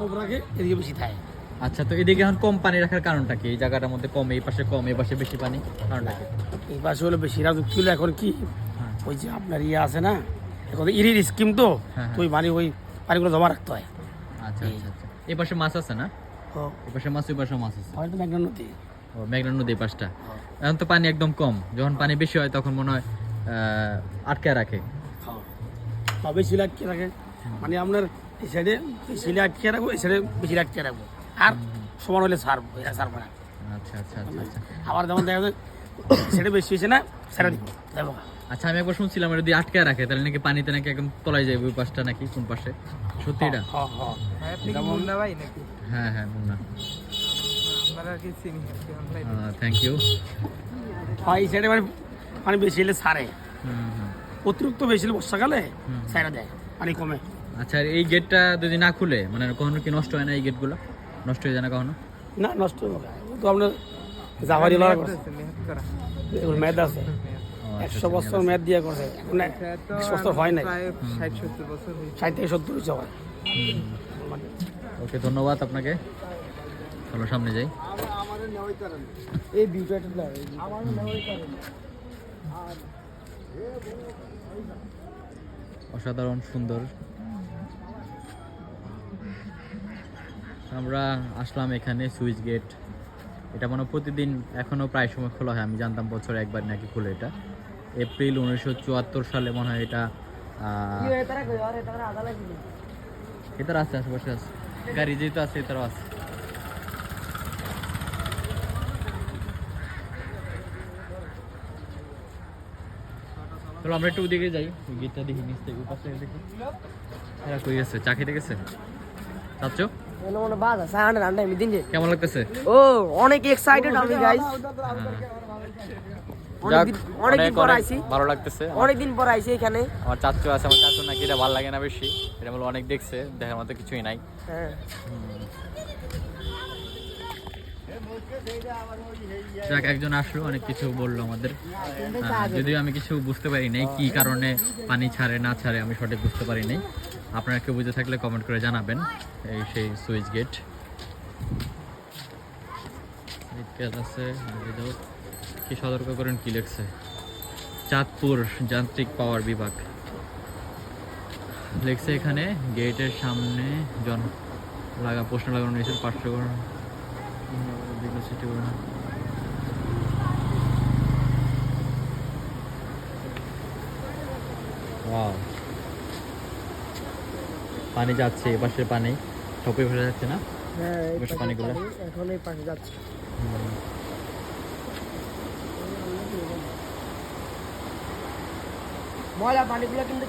কম রাখে এদিকে বেশি থাকে। আচ্ছা তো এদিকে এখন কম পানি রাখার কারণটা কি? এই জায়গাটার মধ্যে কম এই পাশে কম এই পাশে বেশি পানি? কারণটা কি? এই পাশে হলো বেশি রাজুক ছিল এখন কি? হ্যাঁ। ওই যে আপনার ইয়ে আছে না? এখন ইরির স্কিম তো হ্যাঁ, তো ওই পানি ওই পানিগুলো জমা রাখতে হয়। আচ্ছা আচ্ছা আচ্ছা। এই পাশে মাছ আছে না? এই পাশে মাছ ওই পাশে মাছ আছে। হয়তো মেঘনা নদী। ও মেঘনা নদী পাশটা। এখন তো পানি একদম কম। যখন পানি বেশি হয় তখন মনে হয় আটকে রাখে। হ্যাঁ বেশি রাখতে রাখে। মানে আপনার এই সাইডে বেশি রাখতে রাখব এই সাইডে বেশি রাখতে রাখব। আর সমান হলে সারবো এটা সারবো না আচ্ছা আচ্ছা আবার যেমন দেখা যায় সেটা বেশি হয়েছে না সেটা দিব দেবো। আচ্ছা আমি একবার শুনছিলাম এটা যদি আটকে রাখে তাহলে নাকি পানিতে নাকি একদম তলায় যাবে ওই পাশটা নাকি কোন পাশে? সত্যি এটা? হ্যাঁ হ্যাঁ মুন্না। হ্যাঁ হ্যাঁ থ্যাংক ইউ হ্যাঁ এই সাইডে মানে পানি বেশি হলে সারে। অতিরিক্ত বেশি হলে বর্ষাকালে সাইডে দেয় পানি কমে। আচ্ছা আর এই গেটটা যদি না খুলে মানে কখনো কি নষ্ট হয় না এই গেটগুলো নষ্ট হয়ে যায় না কখনো? না নষ্ট তো আপনার জাহারি লড়া করছে। এগুলো মেদ আছে। আচ্ছা, একশো আচ্ছা, বছর মেদ দিয়ে করছে। এখন না এটা তো একশো বছর হয় নাই। ষাট বছর থেকে সত্তর হয়েছে হয়। ওকে ধন্যবাদ আপনাকে। চলো সামনে যাই। এই ভিউটা অসাধারণ সুন্দর। আমরা আসলাম এখানে সুইচ গেট। এটা মানে প্রতিদিন এখনও প্রায় সময় খোলা হয় আমি জানতাম বছরে একবার নাকি খুলে এটা। এপ্রিল উনিশশো চুয়াত্তর সালে মনে হয় এটা আহ, এটার আছে আশেপাশে আছে। গাড়ি যেহেতু আছে এটারও আছে। চলো আমরা একটু ওদিকে যাই। গেটটা দেখি নিচ থেকে পাশে দেখি। এরা কই গেছে? চা খেতে গেছে? চাচ্ছ? কেমন লাগতেছে? ও অনেক এক্সাইটেড আমি গাইস অনেকদিন অনেকদিন পর আইছি। ভালো লাগতেছে। অনেকদিন পর আইছি এখানে। আমার চাচু আছে আমার চাচু নাকি এটা ভালো লাগে না বেশি। এটা বলে অনেক দেখছে দেখার মতো কিছুই নাই। যাক একজন আসলো অনেক কিছু বলল আমাদের। যদিও আমি কিছু বুঝতে পারি নাই কি কারণে পানি ছাড়ে না ছাড়ে আমি সঠিক বুঝতে পারি নাই। আপনারা কেউ বুঝে থাকলে কমেন্ট করে জানাবেন এই সেই সুইচ গেট আছে কি সতর্ক করেন, কি লিখছে? চাঁদপুর যান্ত্রিক পাওয়ার বিভাগ। লিখছে এখানে, গেটের সামনে জন লাগা, প্রশ্ন লাগানো নিয়েছে পাঁচশো ওয়াও পানি যাচ্ছে এপাশের পানি। সবই ভরে যাচ্ছে না? হ্যাঁ পানিগুলো। পানি, এখন এই পাশে যাচ্ছে। ময়লা পানিগুলো কিন্তু